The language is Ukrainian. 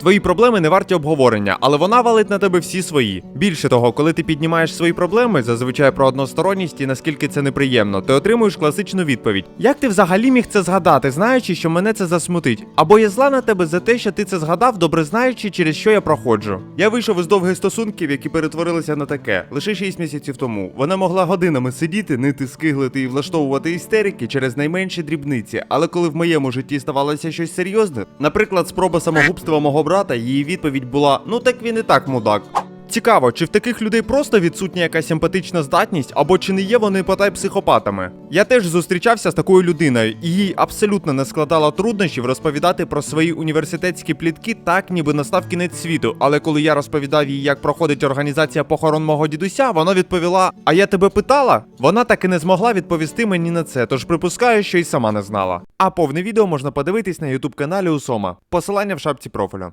Твої проблеми не варті обговорення, але вона валить на тебе всі свої. Більше того, коли ти піднімаєш свої проблеми, зазвичай про односторонність і наскільки це неприємно, ти отримуєш класичну відповідь: Як ти взагалі міг це згадати, знаючи, що мене це засмутить? Або я зла на тебе за те, що ти це згадав, добре знаючи, через що я проходжу. Я вийшов із довгих стосунків, які перетворилися на таке лише 6 місяців тому. Вона могла годинами сидіти, нити, скиглити і влаштовувати істерики через найменші дрібниці. Але коли в моєму житті ставалося щось серйозне, наприклад, спроба самогубства мого брата, її відповідь була: ну так він і так мудак. Цікаво, чи в таких людей просто відсутня якась емпатична здатність, або чи не є вони потай психопатами? Я теж зустрічався з такою людиною, і їй абсолютно не складало труднощів розповідати про свої університетські плітки так, ніби настав кінець світу. Але коли я розповідав їй, як проходить організація похорон мого дідуся, вона відповіла: А я тебе питала? Вона так і не змогла відповісти мені на це, тож припускаю, що й сама не знала. А повне відео можна подивитись на ютуб каналі Усома. Посилання в шапці профілю.